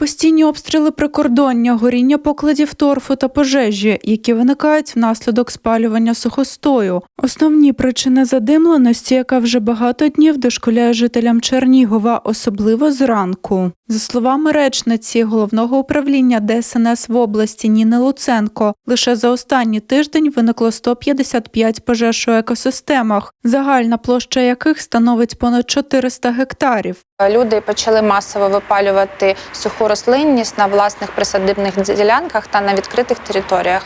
Постійні обстріли прикордоння, горіння покладів торфу та пожежі, які виникають внаслідок спалювання сухостою. Основні причини задимленості, яка вже багато днів дошкуляє жителям Чернігова, особливо зранку. За словами речниці головного управління ДСНС в області Ніни Луценко, лише за останній тиждень виникло 155 пожеж у екосистемах, загальна площа яких становить понад 400 гектарів. Люди почали масово випалювати суху рослинність на власних присадибних ділянках та на відкритих територіях.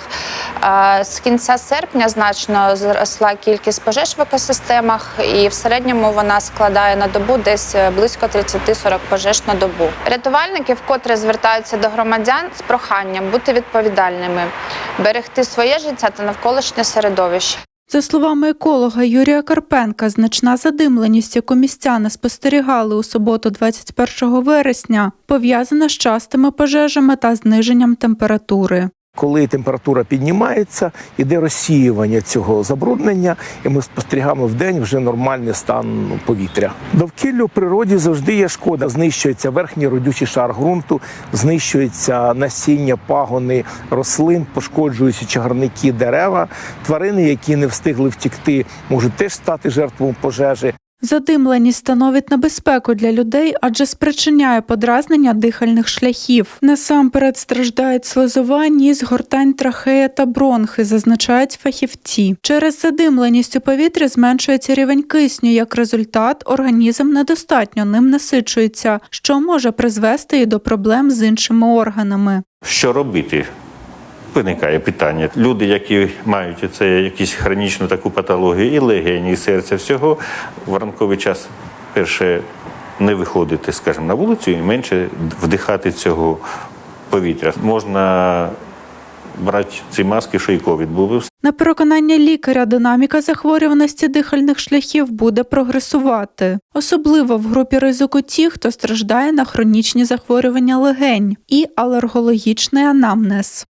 З кінця серпня значно зросла кількість пожеж в екосистемах, і в середньому вона складає на добу десь е, близько 30-40 пожеж на добу. Рятувальники вкотре звертаються до громадян з проханням бути відповідальними, берегти своє життя та навколишнє середовище. За словами еколога Юрія Карпенка, значна задимленість, яку містяни спостерігали у суботу, 21 вересня, пов'язана з частими пожежами та зниженням температури. Коли температура піднімається, іде розсіювання цього забруднення, і ми спостерігаємо в день вже нормальний стан повітря. Довкіллю природі завжди є шкода. Знищується верхній родючий шар ґрунту, знищується насіння, пагони рослин, пошкоджуються чагарники, дерева. Тварини, які не встигли втікти, можуть теж стати жертвою пожежі. Задимленість становить небезпеку для людей, адже спричиняє подразнення дихальних шляхів. Насамперед страждають слизова, ніс, гортань, трахея та бронхи, зазначають фахівці. Через задимленість у повітрі зменшується рівень кисню. Як результат, організм недостатньо ним насичується, що може призвести і до проблем з іншими органами. Що робити? Виникає питання. Люди, які мають це якісь хронічну таку патологію, і легені, і серця, всього в ранковий час перше не виходити, скажімо, на вулицю і менше вдихати цього повітря. Можна брати ці маски, що і ковід був. На переконання лікаря, динаміка захворюваності дихальних шляхів буде прогресувати, особливо в групі ризику ті, хто страждає на хронічні захворювання легень і алергологічний анамнез.